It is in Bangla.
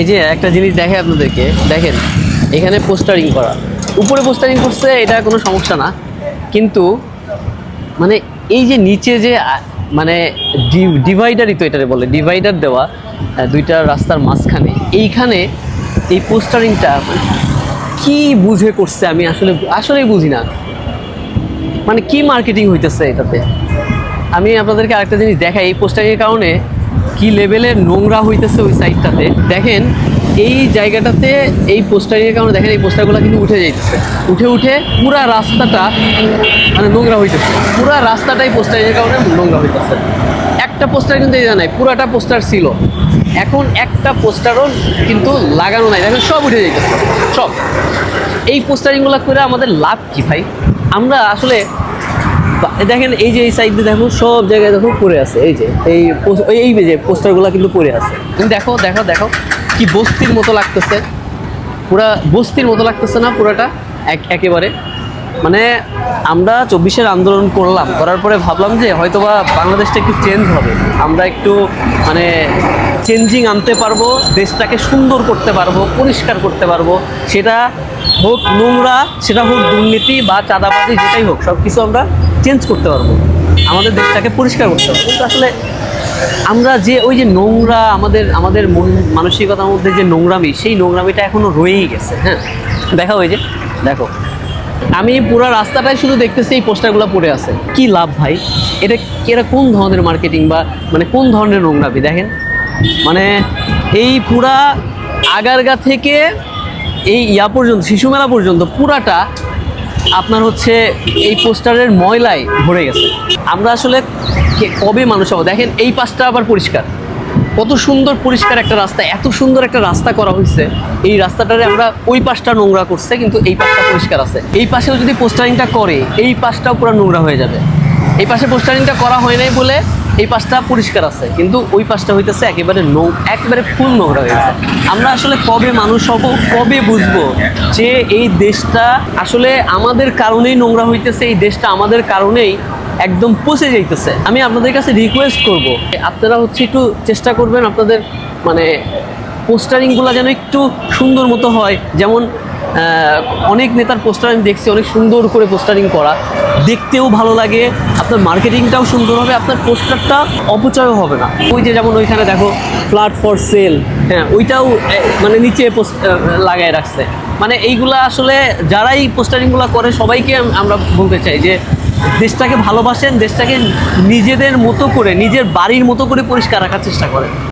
এই যে একটা জিনিস দেখে আপনাদেরকে, দেখেন, এখানে পোস্টারিং করা। উপরে পোস্টারিং করছে, এটা কোনো সমস্যা না। কিন্তু মানে এই যে নিচে যে মানে ডিভাইডারই তো এটারে বলে, ডিভাইডার দেওয়া দুইটা রাস্তার মাঝখানে, এইখানে এই পোস্টারিংটা কি বুঝে করছে আমি আসলে, আসলেই বুঝি না। মানে কি মার্কেটিং হইতেছে এটাতে? আমি আপনাদেরকে আরেকটা জিনিস দেখাই, এই পোস্টারিংয়ের কারণে কি লেভেলের নোংরা হইতেছে ওই সাইডটাতে দেখেন, এই জায়গাটাতে এই পোস্টারিংয়ের কারণে দেখেন, এই পোস্টারগুলো কিন্তু উঠে যাইতেছে। উঠে উঠে পুরা রাস্তাটা মানে নোংরা হইতেছে। পুরা রাস্তাটাই পোস্টারিংয়ের কারণে নোংরা হইতেছে। একটা পোস্টার কিন্তু এই নাই, পুরাটা পোস্টার ছিল। এখন একটা পোস্টারও কিন্তু লাগানো নাই। দেখেন, সব উঠে যাইতেছে, সব। এই পোস্টারিংগুলো করে আমাদের লাভ কি ভাই? আমরা আসলে দেখেন এই যে এই সাইড দেখো, সব জায়গায় দেখো পড়ে আছে, এই যে, এই এই যে পোস্টারগুলো কিন্তু পড়ে আছে। তুমি দেখো দেখো দেখো, কি বস্তির মতো লাগতেছে। পুরা বস্তির মতো লাগতেছে না, পুরাটা এক একেবারে। মানে আমরা চব্বিশের আন্দোলন করলাম, করার পরে ভাবলাম যে হয়তোবা বাংলাদেশটা একটু চেঞ্জ হবে। আমরা একটু মানে চেঞ্জিং আনতে পারব, দেশটাকে সুন্দর করতে পারব, পরিষ্কার করতে পারব। সেটা হোক নোংরা, সেটা হোক দুর্নীতি বা চাঁদাবাজি, যেটাই হোক সব কিছু আমরা চেঞ্জ করতে পারব। আমাদের দেশটাকে পরিষ্কার করতে পারব। কিন্তু আসলে আমরা যে ওই যে নোংরা আমাদের আমাদের মন মানসিকতার মধ্যে যে নোংরামি, সেই নোংরামিটা এখনও রয়েই গেছে হ্যাঁ? দেখা ওই যে দেখো, আমি পুরো রাস্তাটাই শুধু দেখতেছি এই পোস্টারগুলো পড়ে আছে। কি লাভ ভাই? এটা এটা কোন ধরনের মার্কেটিং বা মানে কোন ধরনের নোংরামি? দেখেন মানে এই পুরা আগারগা থেকে এই ইয়া পর্যন্ত, শিশু মেলা পর্যন্ত পুরাটা আপনার হচ্ছে এই পোস্টারের ময়লায় ভরে গেছে। আমরা আসলে কবে মানুষ হব? দেখেন, এই পাশটা আবার পরিষ্কার। কত সুন্দর পরিষ্কার একটা রাস্তা, এত সুন্দর একটা রাস্তা করা হয়েছে। এই রাস্তাটারে আমরা ওই পাশটা নোংরা করছে, কিন্তু এই পাশটা পরিষ্কার আছে। এই পাশেও যদি পোস্টারিংটা করে, এই পাশটাও পুরো নোংরা হয়ে যাবে। এই পাশে পোস্টারিংটা করা হয় নাই বলে এই পাশটা পরিষ্কার আছে, কিন্তু ওই পাশটা হইতেছে একেবারে নো, একেবারে ফুল নোংরা হয়ে গেছে। আমরা আসলে কবে মানুষ হব, কবে বুঝব যে এই দেশটা আসলে আমাদের কারণেই নোংরা হইতেছে, এই দেশটা আমাদের কারণেই একদম পচে যাইতেছে। আমি আপনাদের কাছে রিকোয়েস্ট করব, আপনারা হচ্ছে একটু চেষ্টা করবেন আপনাদের মানে পোস্টারিংগুলো যেন একটু সুন্দর মতো হয়, যেমন অনেক নেতার পোস্টার আমি দেখছি, অনেক সুন্দর করে পোস্টারিং করা। দেখতেও ভালো লাগে, আপনার মার্কেটিংটাও সুন্দর হবে, আপনার পোস্টারটা অপচয়ও হবে না। ওই যে যেমন ওইখানে দেখো ফ্ল্যাট ফর সেল হ্যাঁ ওইটাও মানে নিচে পোস্ট লাগায় রাখছে। মানে এইগুলা আসলে যারাই পোস্টারিংগুলো করে, সবাইকে আমরা বলতে চাই যে, দেশটাকে ভালোবাসেন, দেশটাকে নিজেদের মতো করে, নিজের বাড়ির মতো করে পরিষ্কার রাখার চেষ্টা করেন।